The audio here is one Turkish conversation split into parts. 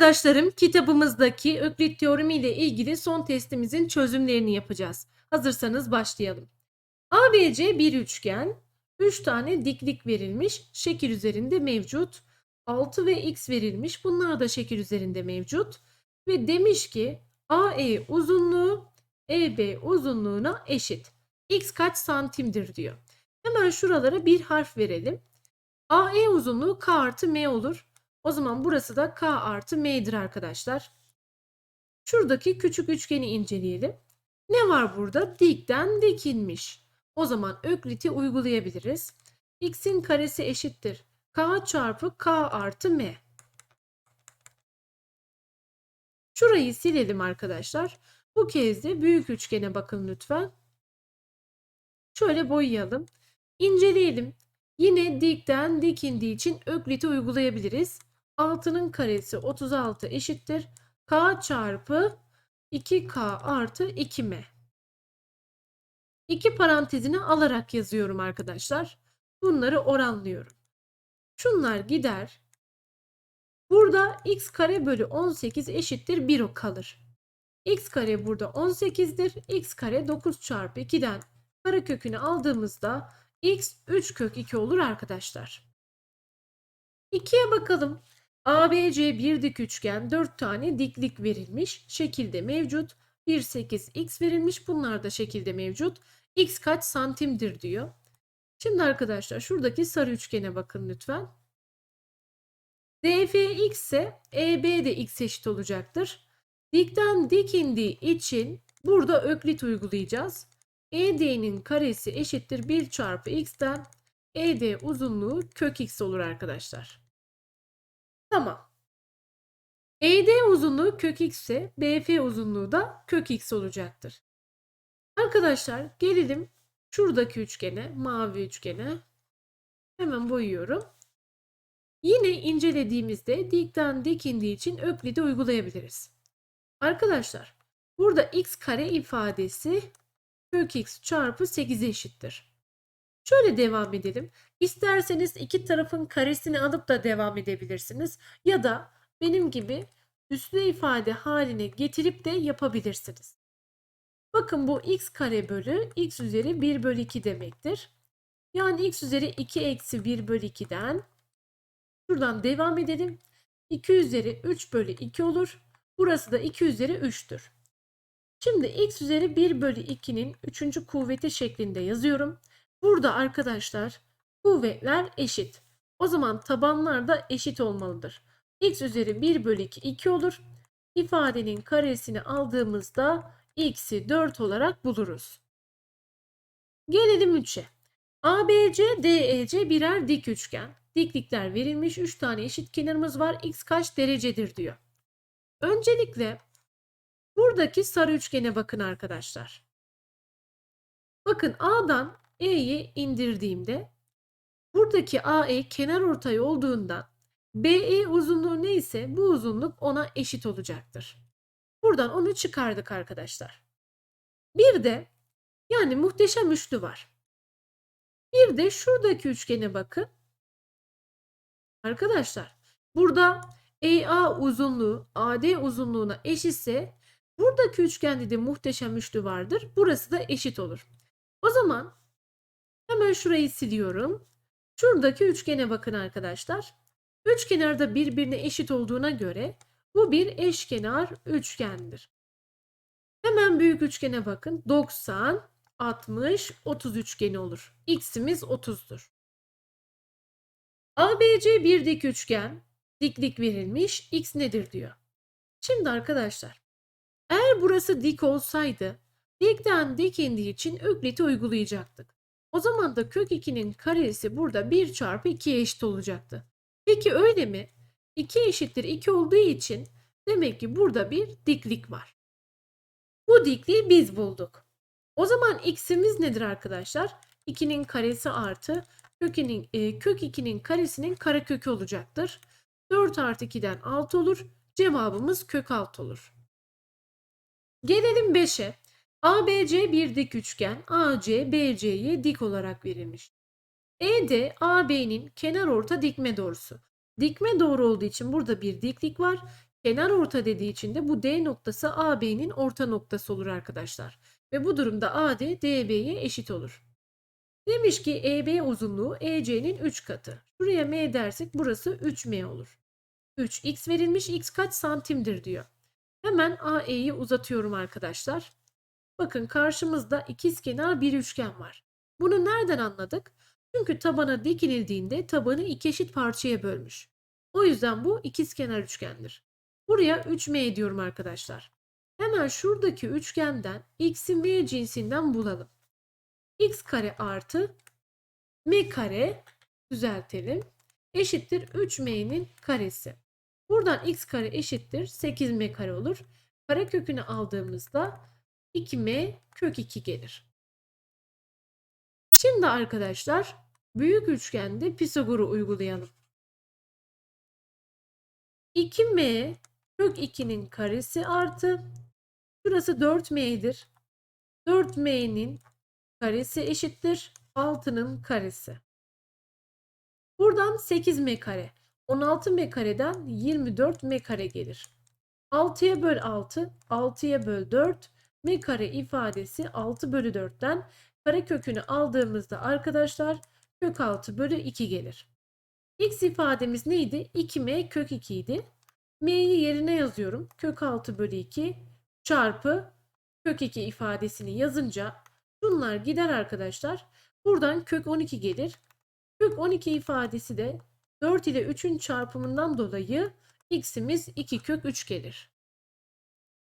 Arkadaşlarım kitabımızdaki Öklit teoremi ile ilgili son testimizin çözümlerini yapacağız. Hazırsanız başlayalım. ABC bir üçgen, 3 tane diklik verilmiş, şekil üzerinde mevcut. 6 ve x verilmiş, bunlar da şekil üzerinde mevcut. Ve demiş ki AE uzunluğu EB uzunluğuna eşit. X kaç santimdir diyor. Hemen şuralara bir harf verelim. AE uzunluğu K artı M olur. O zaman burası da K artı M'dir arkadaşlar. Şuradaki küçük üçgeni inceleyelim. Ne var burada? Dikten dikilmiş. O zaman Öklit'i uygulayabiliriz. X'in karesi eşittir. K çarpı K artı M. Şurayı silelim arkadaşlar. Bu kez de büyük üçgene bakın lütfen. Şöyle boyayalım. İnceleyelim. Yine dikten dik indiği için Öklit'i uygulayabiliriz. 6'nın karesi 36 eşittir. K çarpı 2K artı 2M. İki parantezini alarak yazıyorum arkadaşlar. Bunları oranlıyorum. Şunlar gider. Burada x kare bölü 18 eşittir 1 kalır. x kare burada 18'dir. x kare 9 çarpı 2'den karekökünü aldığımızda x 3 kök 2 olur arkadaşlar. 2'ye bakalım. ABC bir dik üçgen 4 tane diklik verilmiş. Şekilde mevcut. 1 8 x verilmiş. Bunlar da şekilde mevcut. x kaç santimdir diyor. Şimdi arkadaşlar şuradaki sarı üçgene bakın lütfen. DF x ise EB de x eşit olacaktır. Dikten dik indiği için burada öklit uygulayacağız. ED'nin karesi eşittir 1 çarpı x'ten ED uzunluğu kök x olur arkadaşlar. Tamam. ED uzunluğu kök x ise BF uzunluğu da kök x olacaktır. Arkadaşlar gelelim şuradaki üçgene, mavi üçgene. Hemen boyuyorum. Yine incelediğimizde dikten dik indiği için Öklid'i uygulayabiliriz. Arkadaşlar burada x kare ifadesi kök x çarpı 8'e eşittir. Şöyle devam edelim. İsterseniz iki tarafın karesini alıp da devam edebilirsiniz. Ya da benim gibi üslü ifade haline getirip de yapabilirsiniz. Bakın bu x kare bölü x üzeri 1 bölü 2 demektir. Yani x üzeri 2 eksi 1 bölü 2'den şuradan devam edelim. 2 üzeri 3 bölü 2 olur. Burası da 2 üzeri 3'tür. Şimdi x üzeri 1 bölü 2'nin 3. kuvveti şeklinde yazıyorum. Burada arkadaşlar kuvvetler eşit. O zaman tabanlar da eşit olmalıdır. x üzeri 1 bölü 2 2 olur. İfadenin karesini aldığımızda x'i 4 olarak buluruz. Gelelim 3'e. ABC, DEC birer dik üçgen. Diklikler verilmiş. 3 tane eşit kenarımız var. X kaç derecedir diyor. Öncelikle buradaki sarı üçgene bakın arkadaşlar. Bakın A'dan E'yi indirdiğimde buradaki AE kenar ortay olduğundan BE uzunluğu neyse bu uzunluk ona eşit olacaktır. Buradan onu çıkardık arkadaşlar. Bir de yani muhteşem üçlü var. Bir de şuradaki üçgene bakın. Arkadaşlar burada EA uzunluğu AD uzunluğuna eşitse buradaki üçgende de muhteşem üçlü vardır. Burası da eşit olur. O zaman hemen şurayı siliyorum. Şuradaki üçgene bakın arkadaşlar. Üçkenar da birbirine eşit olduğuna göre bu bir eşkenar üçgendir. Hemen büyük üçgene bakın. 90, 60, 30 üçgeni olur. X'imiz 30'dur. ABC bir dik üçgen. Diklik verilmiş. X nedir diyor. Şimdi arkadaşlar eğer burası dik olsaydı dikten dik indiği için ökliti uygulayacaktık. O zaman da kök 2'nin karesi burada 1 çarpı 2'ye eşit olacaktı. Peki öyle mi? 2 eşittir 2 olduğu için demek ki burada bir diklik var. Bu dikliği biz bulduk. O zaman x'imiz nedir arkadaşlar? 2'nin karesi artı kökinin, e, kök 2'nin karesinin karekökü olacaktır. 4 artı 2'den 6 olur. Cevabımız kök 6 olur. Gelelim 5'e. ABC bir dik üçgen. AC BC'ye dik olarak verilmiş. ED AB'nin kenar orta dikme doğrusu. Dikme doğru olduğu için burada bir diklik var. Kenar orta dediği için de bu D noktası AB'nin orta noktası olur arkadaşlar. Ve bu durumda AD DB'ye eşit olur. Demiş ki EB uzunluğu EC'nin 3 katı. Şuraya M dersek burası 3M olur. 3x verilmiş x kaç santimdir diyor. Hemen AE'yi uzatıyorum arkadaşlar. Bakın karşımızda ikizkenar bir üçgen var. Bunu nereden anladık? Çünkü tabana dikildiğinde tabanı iki eşit parçaya bölmüş. O yüzden bu ikizkenar üçgendir. Buraya 3M diyorum arkadaşlar. Hemen şuradaki üçgenden x'in y cinsinden bulalım. x kare artı m kare düzeltelim. Eşittir 3m'nin karesi. Buradan x kare eşittir 8m kare olur. Kare kökünü aldığımızda 2m kök 2 gelir. Şimdi arkadaşlar büyük üçgende Pisagor'u uygulayalım. 2m kök 2'nin karesi artı şurası 4m'dir. 4m'nin karesi eşittir 6'nın karesi. Buradan 8m kare. 16m kareden 24m kare gelir. 6'ya böl 6, 6'ya böl 4, m kare ifadesi 6 bölü 4'ten kare kökünü aldığımızda arkadaşlar kök 6 bölü 2 gelir. X ifademiz neydi? 2m kök 2 idi. M'yi yerine yazıyorum. Kök 6 bölü 2 çarpı kök 2 ifadesini yazınca bunlar gider arkadaşlar. Buradan kök 12 gelir. Kök 12 ifadesi de 4 ile 3'ün çarpımından dolayı x'imiz 2 kök 3 gelir.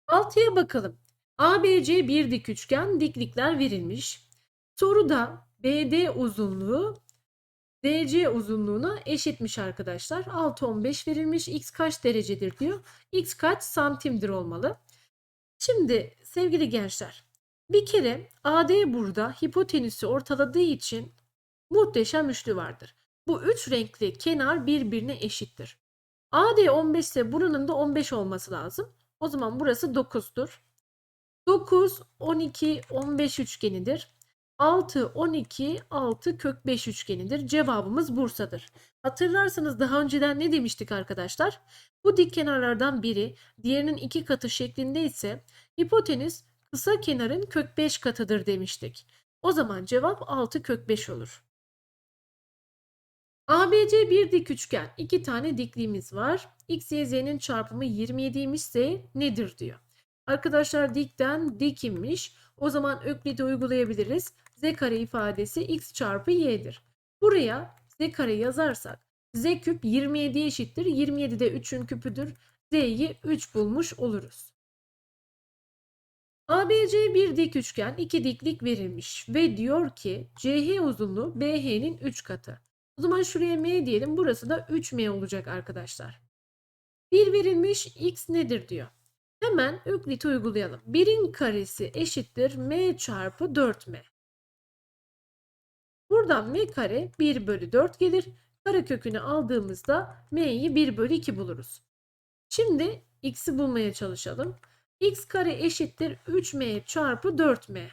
6'ya bakalım. ABC bir dik üçgen diklikler verilmiş. Soruda BD uzunluğu DC uzunluğuna eşitmiş arkadaşlar. 6 15 verilmiş. X kaç derecedir diyor. X kaç santimdir olmalı. Şimdi sevgili gençler bir kere AD burada hipotenüsü ortaladığı için muhteşem üçlü vardır. Bu üç renkli kenar birbirine eşittir. AD 15 ise buranın da 15 olması lazım. O zaman burası 9'dur. 9, 12, 15 üçgenidir. 6, 12, 6 kök 5 üçgenidir. Cevabımız Bursa'dır. Hatırlarsanız daha önceden ne demiştik arkadaşlar? Bu dik kenarlardan biri diğerinin iki katı şeklinde ise hipotenüs kısa kenarın kök 5 katıdır demiştik. O zaman cevap 6 kök 5 olur. ABC bir dik üçgen. iki tane dikliğimiz var. X, Y, Z'nin çarpımı 27'ymiş Z nedir diyor. Arkadaşlar dikten dik inmiş. O zaman Öklid'i uygulayabiliriz. Z kare ifadesi X çarpı Y'dir. Buraya Z kare yazarsak Z küp 27 eşittir. 27 de 3'ün küpüdür. Z'yi 3 bulmuş oluruz. ABC bir dik üçgen, iki diklik verilmiş ve diyor ki CH uzunluğu BH'nin 3 katı. O zaman şuraya M diyelim. Burası da 3M olacak arkadaşlar. 1 verilmiş x nedir diyor. Hemen Öklit uygulayalım. 1'in karesi eşittir M çarpı 4M. Buradan M kare 1 bölü 4 gelir. Kare kökünü aldığımızda M'yi 1 bölü 2 buluruz. Şimdi x'i bulmaya çalışalım. x kare eşittir 3M çarpı 4M.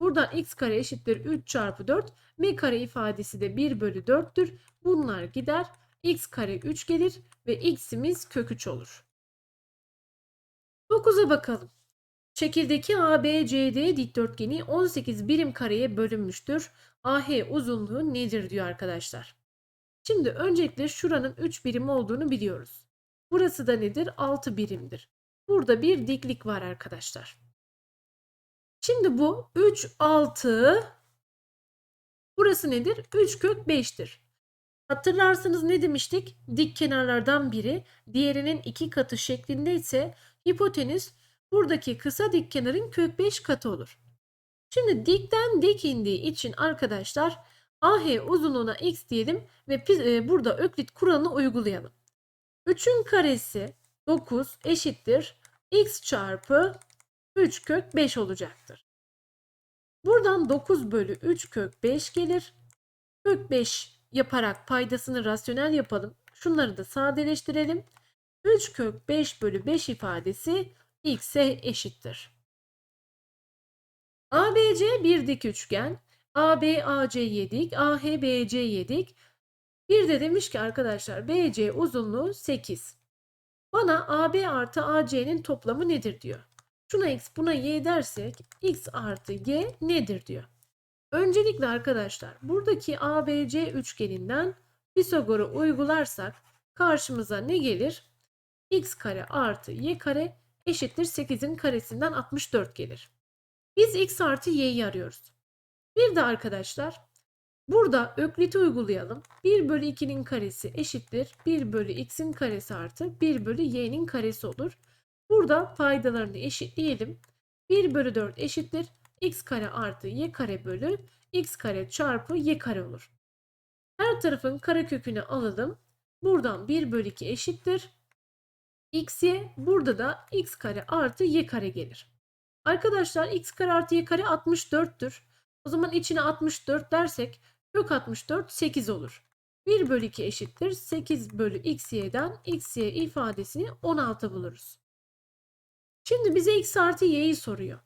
Buradan x kare eşittir 3 çarpı 4. M kare ifadesi de 1 bölü 4'tür. Bunlar gider. x kare 3 gelir ve x'imiz kök 3 olur. 9'a bakalım. Şekildeki ABCD dikdörtgeni 18 birim kareye bölünmüştür. AH uzunluğu nedir diyor arkadaşlar. Şimdi öncelikle şuranın 3 birim olduğunu biliyoruz. Burası da nedir? 6 birimdir. Burada bir diklik var arkadaşlar. Şimdi bu 3, 6 burası nedir? 3 kök 5'tir. Hatırlarsanız ne demiştik? Dik kenarlardan biri diğerinin iki katı şeklinde ise hipotenüs buradaki kısa dik kenarın kök 5 katı olur. Şimdi dikten dik indiği için arkadaşlar AH uzunluğuna x diyelim ve e, burada öklit kuralını uygulayalım. 3'ün karesi 9 eşittir x çarpı 3 kök 5 olacaktır. Buradan 9 bölü 3 kök 5 gelir. Kök 5 yaparak paydasını rasyonel yapalım. Şunları da sadeleştirelim. 3 kök 5 bölü 5 ifadesi x'e eşittir. ABC bir dik üçgen. AB AC yedik. AH BC yedik. Bir de demiş ki arkadaşlar BC uzunluğu 8. Bana AB artı AC'nin toplamı nedir diyor. Şuna x buna y dersek x artı y nedir diyor. Öncelikle arkadaşlar buradaki ABC üçgeninden Pisagor'u uygularsak karşımıza ne gelir? X kare artı y kare eşittir 8'in karesinden 64 gelir. Biz x artı y'yi arıyoruz. Bir de arkadaşlar burada ökliti uygulayalım. 1 bölü 2'nin karesi eşittir 1 bölü x'in karesi artı 1 bölü y'nin karesi olur. Burada paydalarını eşitleyelim. 1 bölü 4 eşittir x kare artı y kare bölü x kare çarpı y kare olur. Her tarafın karekökünü alalım. Buradan 1 bölü 2 eşittir. X y burada da x kare artı y kare gelir. Arkadaşlar x kare artı y kare 64'tür. O zaman içine 64 dersek kök 64 8 olur. 1 bölü 2 eşittir. 8 bölü x y'den x y ifadesini 16 buluruz. Şimdi bize x artı y'yi soruyor.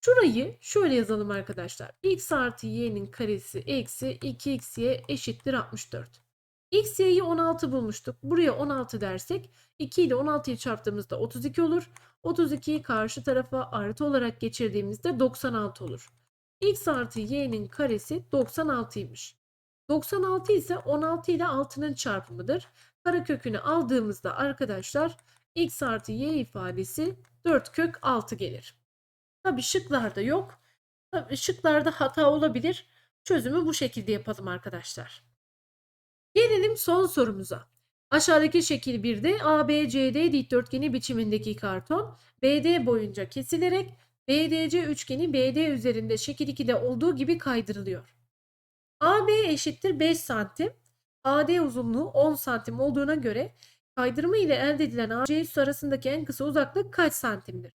Şurayı şöyle yazalım arkadaşlar. x artı y'nin karesi eksi 2xy eşittir 64. x y'yi 16 bulmuştuk. Buraya 16 dersek 2 ile 16'yı çarptığımızda 32 olur. 32'yi karşı tarafa artı olarak geçirdiğimizde 96 olur. x artı y'nin karesi 96'ymış. 96 ise 16 ile 6'nın çarpımıdır. Karekökünü aldığımızda arkadaşlar x artı y ifadesi 4 kök 6 gelir. Tabi şıklarda yok. Tabii şıklarda hata olabilir. Çözümü bu şekilde yapalım arkadaşlar. Gelelim son sorumuza. Aşağıdaki şekil 1'de ABCD dikdörtgeni biçimindeki karton BD boyunca kesilerek BDC üçgeni BD üzerinde şekil 2'de olduğu gibi kaydırılıyor. AB eşittir 5 santim. AD uzunluğu 10 santim olduğuna göre kaydırma ile elde edilen AC üssü arasındaki en kısa uzaklık kaç santimdir?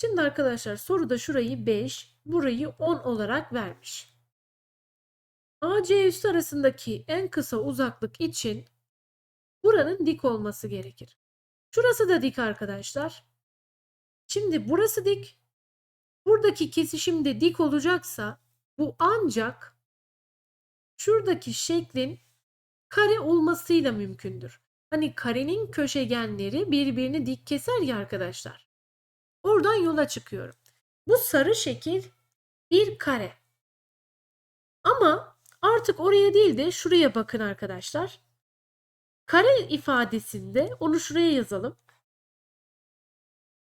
Şimdi arkadaşlar soruda şurayı 5, burayı 10 olarak vermiş. AC üssü arasındaki en kısa uzaklık için buranın dik olması gerekir. Şurası da dik arkadaşlar. Şimdi burası dik. Buradaki kesişim de dik olacaksa bu ancak şuradaki şeklin kare olmasıyla mümkündür. Hani karenin köşegenleri birbirini dik keser ya arkadaşlar. Oradan yola çıkıyorum. Bu sarı şekil bir kare. Ama artık oraya değil de şuraya bakın arkadaşlar. Kare ifadesinde onu şuraya yazalım.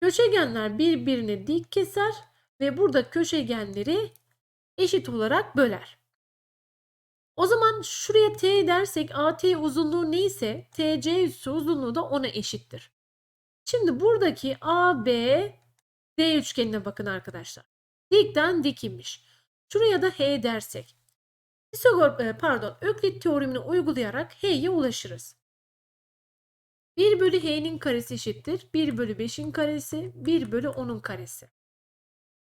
Köşegenler birbirini dik keser ve burada köşegenleri eşit olarak böler. O zaman şuraya t dersek AT uzunluğu neyse TC üssü uzunluğu da ona eşittir. Şimdi buradaki AB D üçgenine bakın arkadaşlar. Dikten dik inmiş. Şuraya da H dersek. Pisagor e, pardon Öklit teoremini uygulayarak H'ye ulaşırız. 1 bölü H'nin karesi eşittir. 1 bölü 5'in karesi 1 bölü 10'un karesi.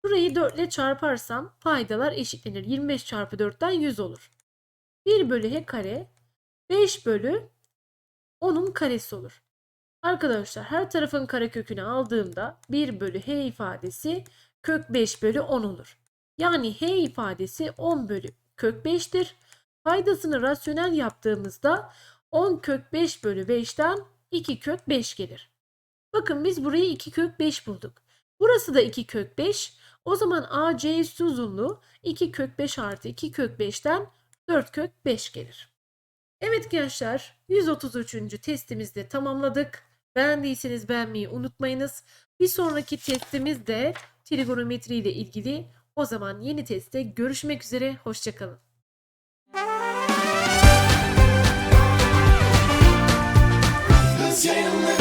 Burayı 4 ile çarparsam paydalar eşitlenir. 25 çarpı 4'ten 100 olur. 1 bölü H kare 5 bölü 10'un karesi olur. Arkadaşlar her tarafın karekökünü aldığımda 1 bölü h ifadesi kök 5 bölü 10 olur. Yani h ifadesi 10 bölü kök 5'tir. Paydasını rasyonel yaptığımızda 10 kök 5 bölü 5'ten 2 kök 5 gelir. Bakın biz burayı 2 kök 5 bulduk. Burası da 2 kök 5. O zaman AC üstü uzunluğu 2 kök 5 artı 2 kök 5'ten 4 kök 5 gelir. Evet gençler 133. testimizde tamamladık. Beğendiyseniz beğenmeyi unutmayınız. Bir sonraki testimiz de trigonometri ile ilgili. O zaman yeni testte görüşmek üzere. Hoşçakalın. You're